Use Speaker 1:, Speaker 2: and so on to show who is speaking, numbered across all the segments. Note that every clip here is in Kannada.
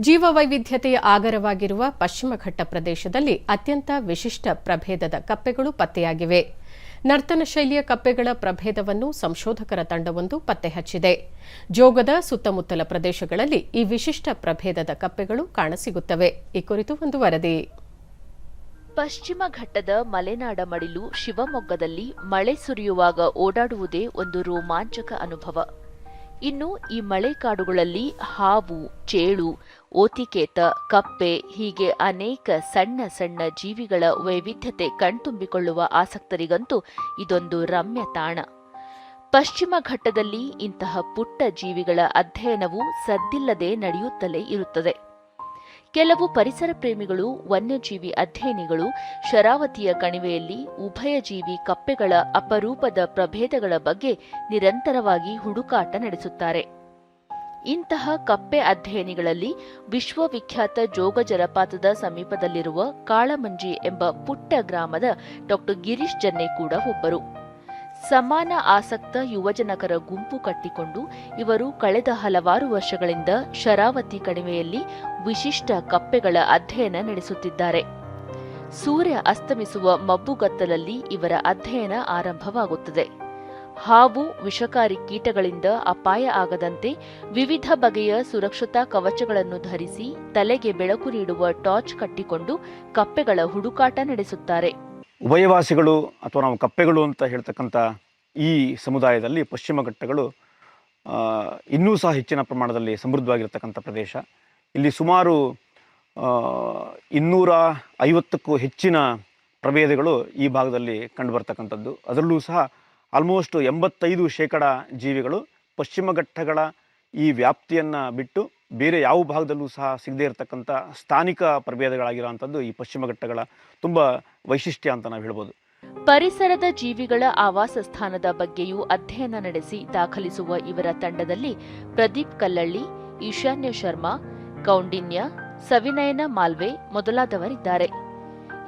Speaker 1: ಜೀವವೈವಿಧ್ಯತೆಯ ಆಗರವಾಗಿರುವ ಪಶ್ಚಿಮಘಟ್ಟ ಪ್ರದೇಶದಲ್ಲಿ ಅತ್ಯಂತ ವಿಶಿಷ್ಟ ಪ್ರಭೇದದ ಕಪ್ಪೆಗಳು ಪತ್ತೆಯಾಗಿವೆ. ನರ್ತನ ಶೈಲಿಯ ಕಪ್ಪೆಗಳ ಪ್ರಭೇದವನ್ನು ಸಂಶೋಧಕರ ತಂಡವೊಂದು ಪತ್ತೆ ಹಚ್ಚಿದೆ. ಜೋಗದ ಸುತ್ತಮುತ್ತಲ ಪ್ರದೇಶಗಳಲ್ಲಿ ಈ ವಿಶಿಷ್ಟ ಪ್ರಭೇದದ ಕಪ್ಪೆಗಳು ಕಾಣಸಿಗುತ್ತವೆ. ಈ ಕುರಿತು ಒಂದು ವರದಿ.
Speaker 2: ಪಶ್ಚಿಮ ಘಟ್ಟದ ಮಲೆನಾಡ ಮಡಿಲು ಶಿವಮೊಗ್ಗದಲ್ಲಿ ಮಳೆ ಸುರಿಯುವಾಗ ಓಡಾಡುವುದೇ ಒಂದು ರೋಮಾಂಚಕ ಅನುಭವ. ಇನ್ನು ಈ ಮಳೆಕಾಡುಗಳಲ್ಲಿ ಹಾವು, ಚೇಳು, ಓತಿಕೇತ, ಕಪ್ಪೆ ಹೀಗೆ ಅನೇಕ ಸಣ್ಣ ಸಣ್ಣ ಜೀವಿಗಳ ವೈವಿಧ್ಯತೆ ಕಣ್ತುಂಬಿಕೊಳ್ಳುವ ಆಸಕ್ತರಿಗಂತೂ ಇದೊಂದು ರಮ್ಯ ತಾಣ. ಪಶ್ಚಿಮ ಘಟ್ಟದಲ್ಲಿ ಇಂತಹ ಪುಟ್ಟ ಜೀವಿಗಳ ಅಧ್ಯಯನವು ಸದ್ದಿಲ್ಲದೆ ನಡೆಯುತ್ತಲೇ ಇರುತ್ತದೆ. ಕೆಲವು ಪರಿಸರ ಪ್ರೇಮಿಗಳು, ವನ್ಯಜೀವಿ ಅಧ್ಯಯನಿಗಳು, ಶರಾವತಿಯ ಕಣಿವೆಯಲ್ಲಿ ಉಭಯಜೀವಿ ಕಪ್ಪೆಗಳ ಅಪರೂಪದ ಪ್ರಭೇದಗಳ ಬಗ್ಗೆ ನಿರಂತರವಾಗಿ ಹುಡುಕಾಟ ನಡೆಸುತ್ತಾರೆ. ಇಂತಹ ಕಪ್ಪೆ ಅಧ್ಯಯನಿಗಳಲ್ಲಿ ವಿಶ್ವವಿಖ್ಯಾತ ಜೋಗ ಜಲಪಾತದ ಸಮೀಪದಲ್ಲಿರುವ ಕಾಳಮಂಜಿ ಎಂಬ ಪುಟ್ಟ ಗ್ರಾಮದ ಡಾಕ್ಟರ್ ಗಿರೀಶ್ ಜನ್ನೆ ಕೂಡ ಒಬ್ಬರು. ಸಮಾನ ಆಸಕ್ತ ಯುವಜನಕರ ಗುಂಪು ಕಟ್ಟಿಕೊಂಡು ಇವರು ಕಳೆದ ಹಲವಾರು ವರ್ಷಗಳಿಂದ ಶರಾವತಿ ಕಣಿವೆಯಲ್ಲಿ ವಿಶಿಷ್ಟ ಕಪ್ಪೆಗಳ ಅಧ್ಯಯನ ನಡೆಸುತ್ತಿದ್ದಾರೆ. ಸೂರ್ಯ ಅಸ್ತಮಿಸುವ ಮಬ್ಬುಗತ್ತಲಲ್ಲಿ ಇವರ ಅಧ್ಯಯನ ಆರಂಭವಾಗುತ್ತದೆ. ಹಾವು, ವಿಷಕಾರಿ ಕೀಟಗಳಿಂದ ಅಪಾಯ ಆಗದಂತೆ ವಿವಿಧ ಬಗೆಯ ಸುರಕ್ಷತಾ ಕವಚಗಳನ್ನು ಧರಿಸಿ ತಲೆಗೆ ಬೆಳಕು ನೀಡುವ ಟಾರ್ಚ್ ಕಟ್ಟಿಕೊಂಡು ಕಪ್ಪೆಗಳ ಹುಡುಕಾಟ ನಡೆಸುತ್ತಾರೆ.
Speaker 3: ಉಭಯವಾಸಿಗಳು ಅಥವಾ ನಾವು ಕಪ್ಪೆಗಳು ಅಂತ ಹೇಳ್ತಕ್ಕಂಥ ಈ ಸಮುದಾಯದಲ್ಲಿ ಪಶ್ಚಿಮ ಘಟ್ಟಗಳು ಇನ್ನೂ ಸಹ ಹೆಚ್ಚಿನ ಪ್ರಮಾಣದಲ್ಲಿ ಸಮೃದ್ಧವಾಗಿರ್ತಕ್ಕಂಥ ಪ್ರದೇಶ. ಇಲ್ಲಿ ಸುಮಾರು ಇನ್ನೂರ ಐವತ್ತಕ್ಕೂ ಹೆಚ್ಚಿನ ಪ್ರಭೇದಗಳು ಈ ಭಾಗದಲ್ಲಿ ಕಂಡುಬರ್ತಕ್ಕಂಥದ್ದು. ಅದರಲ್ಲೂ ಸಹ ಆಲ್ಮೋಸ್ಟ್ ಎಂಬತ್ತೈದು ಶೇಕಡ ಜೀವಿಗಳು ಪಶ್ಚಿಮ ಘಟ್ಟಗಳ ಈ ವ್ಯಾಪ್ತಿಯನ್ನು ಬಿಟ್ಟು ಬೇರೆ ಯಾವ ಭಾಗದಲ್ಲೂ ಸಹ ಸಿಗದೇ ಇರತಕ್ಕಂಥ ಸ್ಥಾನಿಕ ಪ್ರಭೇದಗಳಾಗಿರುವಂಥದ್ದು ಈ ಪಶ್ಚಿಮ ಘಟ್ಟಗಳ ತುಂಬ ವೈಶಿಷ್ಟ್ಯ ಅಂತ ನಾವು ಹೇಳ್ಬೋದು.
Speaker 2: ಪರಿಸರದ ಜೀವಿಗಳ ಆವಾಸ ಸ್ಥಾನದ ಬಗ್ಗೆಯೂ ಅಧ್ಯಯನ ನಡೆಸಿ ದಾಖಲಿಸುವ ಇವರ ತಂಡದಲ್ಲಿ ಪ್ರದೀಪ್ ಕಲ್ಲಳ್ಳಿ, ಈಶಾನ್ಯ ಶರ್ಮಾ, ಕೌಂಡಿನ್ಯ, ಸವಿನಯನ ಮಾಲ್ವೆ ಮೊದಲಾದವರಿದ್ದಾರೆ.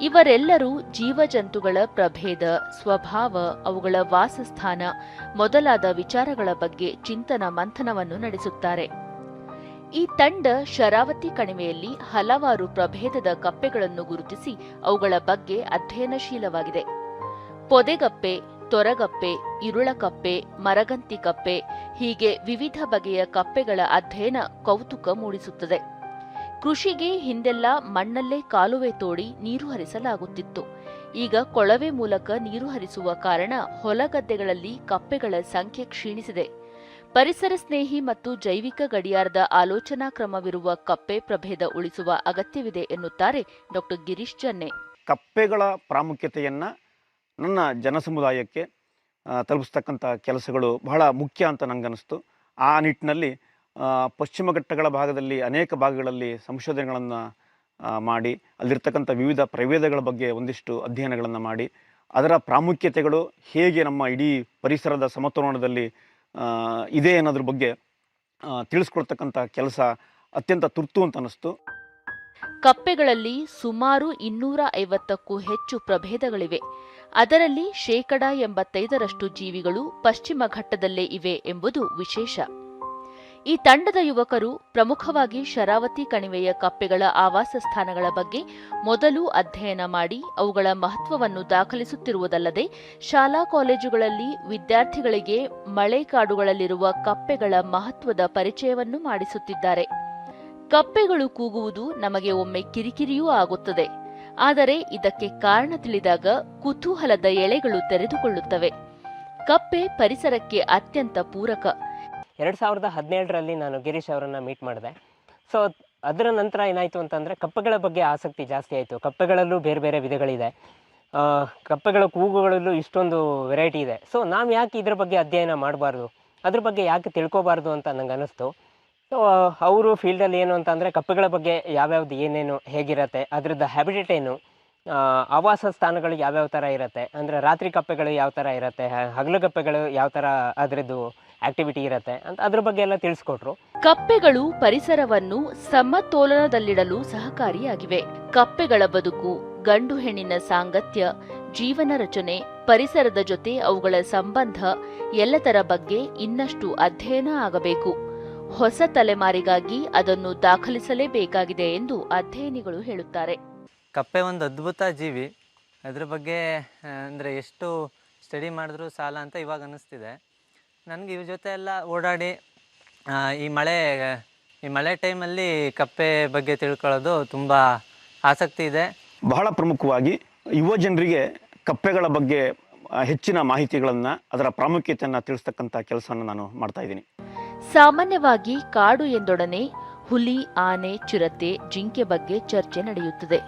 Speaker 2: ಇವರೆಲ್ಲರೂ ಜೀವಜಂತುಗಳ ಪ್ರಭೇದ, ಸ್ವಭಾವ, ಅವುಗಳ ವಾಸಸ್ಥಾನ ಮೊದಲಾದ ವಿಚಾರಗಳ ಬಗ್ಗೆ ಚಿಂತನ ಮಂಥನವನ್ನು ನಡೆಸುತ್ತಾರೆ. ಈ ತಂಡ ಶರಾವತಿ ಕಣಿವೆಯಲ್ಲಿ ಹಲವಾರು ಪ್ರಭೇದದ ಕಪ್ಪೆಗಳನ್ನು ಗುರುತಿಸಿ ಅವುಗಳ ಬಗ್ಗೆ ಅಧ್ಯಯನಶೀಲವಾಗಿದೆ. ಪೊದೆಗಪ್ಪೆ, ತೊರಗಪ್ಪೆ ಇರುಳಕಪ್ಪೆ ಮರಗಂತಿ ಕಪ್ಪೆ ಹೀಗೆ ವಿವಿಧ ಬಗೆಯ ಕಪ್ಪೆಗಳ ಅಧ್ಯಯನ ಕೌತುಕ ಮೂಡಿಸುತ್ತದೆ. ಕೃಷಿಗೆ ಹಿಂದೆಲ್ಲ ಮಣ್ಣಲ್ಲೇ ಕಾಲುವೆ ತೋಡಿ ನೀರು ಹರಿಸಲಾಗುತ್ತಿತ್ತು. ಈಗ ಕೊಳವೆ ಮೂಲಕ ನೀರು ಹರಿಸುವ ಕಾರಣ ಹೊಲಗದ್ದೆಗಳಲ್ಲಿ ಕಪ್ಪೆಗಳ ಸಂಖ್ಯೆ ಕ್ಷೀಣಿಸಿದೆ. ಪರಿಸರ ಸ್ನೇಹಿ ಮತ್ತು ಜೈವಿಕ ಗಡಿಯಾರದ ಆಲೋಚನಾ ಕ್ರಮವಿರುವ ಕಪ್ಪೆ ಪ್ರಭೇದ ಉಳಿಸುವ ಅಗತ್ಯವಿದೆ ಎನ್ನುತ್ತಾರೆ ಡಾಕ್ಟರ್ ಗಿರೀಶ್ ಜನ್ನೆ
Speaker 3: ಕಪ್ಪೆಗಳ ಪ್ರಾಮುಖ್ಯತೆಯನ್ನು ನನ್ನ ಜನಸಮುದಾಯಕ್ಕೆ ಸಮುದಾಯಕ್ಕೆ ತಲುಪಿಸ್ತಕ್ಕಂಥ ಕೆಲಸಗಳು ಬಹಳ ಮುಖ್ಯ ಅಂತ ನನಗನ್ನಿಸ್ತು ಆ ನಿಟ್ಟಿನಲ್ಲಿ ಪಶ್ಚಿಮ ಘಟ್ಟಗಳ ಭಾಗದಲ್ಲಿ ಅನೇಕ ಭಾಗಗಳಲ್ಲಿ ಸಂಶೋಧನೆಗಳನ್ನು ಮಾಡಿ, ಅಲ್ಲಿರ್ತಕ್ಕಂಥ ವಿವಿಧ ಪ್ರಭೇದಗಳ ಬಗ್ಗೆ ಒಂದಿಷ್ಟು ಅಧ್ಯಯನಗಳನ್ನು ಮಾಡಿ, ಅದರ ಪ್ರಾಮುಖ್ಯತೆಗಳು ಹೇಗೆ ನಮ್ಮ ಇಡೀ ಪರಿಸರದ ಸಮತೋಲನದಲ್ಲಿ ಇದೆ ಅನ್ನೋದ್ರ ಬಗ್ಗೆ ತಿಳಿಸ್ಕೊಡ್ತಕ್ಕಂಥ ಕೆಲಸ ಅತ್ಯಂತ ತುರ್ತು ಅಂತ ಅನ್ನಿಸ್ತು.
Speaker 2: ಕಪ್ಪೆಗಳಲ್ಲಿ ಸುಮಾರು ಇನ್ನೂರ ಐವತ್ತಕ್ಕೂ ಹೆಚ್ಚು ಪ್ರಭೇದಗಳಿವೆ. ಅದರಲ್ಲಿ ಶೇಕಡಾ ಎಂಬತ್ತೈದರಷ್ಟು ಜೀವಿಗಳು ಪಶ್ಚಿಮ ಘಟ್ಟದಲ್ಲೇ ಇವೆ ಎಂಬುದು ವಿಶೇಷ. ಈ ತಂಡದ ಯುವಕರು ಪ್ರಮುಖವಾಗಿ ಶರಾವತಿ ಕಣಿವೆಯ ಕಪ್ಪೆಗಳ ಆವಾಸ ಸ್ಥಾನಗಳ ಬಗ್ಗೆ ಮೊದಲು ಅಧ್ಯಯನ ಮಾಡಿ ಅವುಗಳ ಮಹತ್ವವನ್ನು ದಾಖಲಿಸುತ್ತಿರುವುದಲ್ಲದೆ, ಶಾಲಾ ಕಾಲೇಜುಗಳಲ್ಲಿ ವಿದ್ಯಾರ್ಥಿಗಳಿಗೆ ಮಳೆಕಾಡುಗಳಲ್ಲಿರುವ ಕಪ್ಪೆಗಳ ಮಹತ್ವದ ಪರಿಚಯವನ್ನು ಮಾಡಿಸುತ್ತಿದ್ದಾರೆ. ಕಪ್ಪೆಗಳು ಕೂಗುವುದು ನಮಗೆ ಒಮ್ಮೆ ಕಿರಿಕಿರಿಯೂ ಆಗುತ್ತದೆ. ಆದರೆ ಇದಕ್ಕೆ ಕಾರಣ ತಿಳಿದಾಗ ಕುತೂಹಲದ ಎಳೆಗಳು ತೆರೆದುಕೊಳ್ಳುತ್ತವೆ. ಕಪ್ಪೆ ಪರಿಸರಕ್ಕೆ ಅತ್ಯಂತ ಪೂರಕ.
Speaker 4: ಎರಡು ಸಾವಿರದ ಹದಿನೇಳರಲ್ಲಿ ನಾನು ಗಿರೀಶ್ ಅವರನ್ನು ಮೀಟ್ ಮಾಡಿದೆ. ಸೊ ಅದರ ನಂತರ ಏನಾಯಿತು ಅಂತಂದರೆ ಕಪ್ಪೆಗಳ ಬಗ್ಗೆ ಆಸಕ್ತಿ ಜಾಸ್ತಿ ಆಯಿತು. ಕಪ್ಪೆಗಳಲ್ಲೂ ಬೇರೆ ಬೇರೆ ವಿಧಗಳಿದೆ. ಕಪ್ಪೆಗಳ ಕೂಗುಗಳಲ್ಲೂ ಇಷ್ಟೊಂದು ವೆರೈಟಿ ಇದೆ. ಸೊ ನಾವು ಯಾಕೆ ಇದ್ರ ಬಗ್ಗೆ ಅಧ್ಯಯನ ಮಾಡಬಾರ್ದು? ಅದ್ರ ಬಗ್ಗೆ ಯಾಕೆ ತಿಳ್ಕೊಬಾರ್ದು ಅಂತ ನಂಗೆ ಅನ್ನಿಸ್ತು. ಸೊ ಅವರು ಫೀಲ್ಡಲ್ಲಿ ಏನು ಅಂತಂದರೆ ಕಪ್ಪೆಗಳ ಬಗ್ಗೆ ಯಾವ್ಯಾವ್ದು ಏನೇನು ಹೇಗಿರತ್ತೆ, ಅದ್ರದ್ದು ಹ್ಯಾಬಿಟೇಟ್ ಏನು ಆವಾಸ ಸ್ಥಾನಗಳು ಯಾವ್ಯಾವ ಥರ ಇರುತ್ತೆ, ಅಂದರೆ ರಾತ್ರಿ ಕಪ್ಪೆಗಳು ಯಾವ ಥರ ಇರುತ್ತೆ, ಹಗಲು ಕಪ್ಪೆಗಳು ಯಾವ ಥರ ಅದರದ್ದು ಆ್ಯಕ್ಟಿವಿಟಿ ಇರುತ್ತೆ ಅಂತ ಅದ್ರ ಬಗ್ಗೆ ಎಲ್ಲ ತಿಳಿಸ್ಕೊಟ್ರು.
Speaker 2: ಕಪ್ಪೆಗಳು ಪರಿಸರವನ್ನು ಸಮತೋಲನದಲ್ಲಿಡಲು ಸಹಕಾರಿಯಾಗಿವೆ. ಕಪ್ಪೆಗಳ ಬದುಕು ಗಂಡು ಹೆಣ್ಣಿನ ಸಾಂಗತ್ಯ ಜೀವನ ರಚನೆ ಪರಿಸರದ ಜೊತೆ ಅವುಗಳ ಸಂಬಂಧ ಎಲ್ಲದರ ಬಗ್ಗೆ ಇನ್ನಷ್ಟು ಅಧ್ಯಯನ ಆಗಬೇಕು. ಹೊಸ ತಲೆಮಾರಿಗಾಗಿ ಅದನ್ನು ದಾಖಲಿಸಲೇಬೇಕಾಗಿದೆ ಎಂದು ಅಧ್ಯಯನಿಗಳು ಹೇಳುತ್ತಾರೆ.
Speaker 5: ಕಪ್ಪೆ ಒಂದು ಅದ್ಭುತ ಜೀವಿ. ಅದ್ರ ಬಗ್ಗೆ ಅಂದರೆ ಎಷ್ಟು ಸ್ಟಡಿ ಮಾಡಿದ್ರೂ ಸಾಲ ಅಂತ ಇವಾಗ ಅನ್ನಿಸ್ತಿದೆ ನನಗೆ ಇವ್ರ ಜೊತೆ ಎಲ್ಲ ಓಡಾಡಿ ಈ ಮಳೆ ಈ ಮಳೆ ಟೈಮಲ್ಲಿ ಕಪ್ಪೆ ಬಗ್ಗೆ ತಿಳ್ಕೊಳ್ಳೋದು ತುಂಬ ಆಸಕ್ತಿ ಇದೆ.
Speaker 3: ಬಹಳ ಪ್ರಮುಖವಾಗಿ ಯುವ ಜನರಿಗೆ ಕಪ್ಪೆಗಳ ಬಗ್ಗೆ ಹೆಚ್ಚಿನ ಮಾಹಿತಿಗಳನ್ನು ಅದರ ಪ್ರಾಮುಖ್ಯತೆಯನ್ನು ತಿಳಿಸ್ತಕ್ಕಂಥ ಕೆಲಸವನ್ನು ನಾನು ಮಾಡ್ತಾ ಇದ್ದೀನಿ.
Speaker 2: ಸಾಮಾನ್ಯವಾಗಿ ಕಾಡು ಎಂದೊಡನೆ ಹುಲಿ ಆನೆ ಚಿರತೆ ಜಿಂಕೆ ಬಗ್ಗೆ ಚರ್ಚೆ ನಡೆಯುತ್ತದೆ.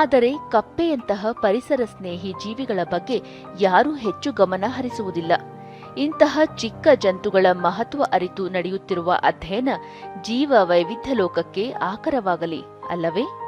Speaker 2: ಆದರೆ ಕಪ್ಪೆಯಂತಹ ಪರಿಸರ ಸ್ನೇಹಿ ಜೀವಿಗಳ ಬಗ್ಗೆ ಯಾರೂ ಹೆಚ್ಚು ಗಮನ ಹರಿಸುವುದಿಲ್ಲ. ಇಂತಹ ಚಿಕ್ಕ ಜಂತುಗಳ ಮಹತ್ವ ಅರಿತು ನಡೆಯುತ್ತಿರುವ ಅಧ್ಯಯನ ಜೀವ ವೈವಿಧ್ಯ ಲೋಕಕ್ಕೆ ಆಕರವಾಗಲಿ ಅಲ್ಲವೇ?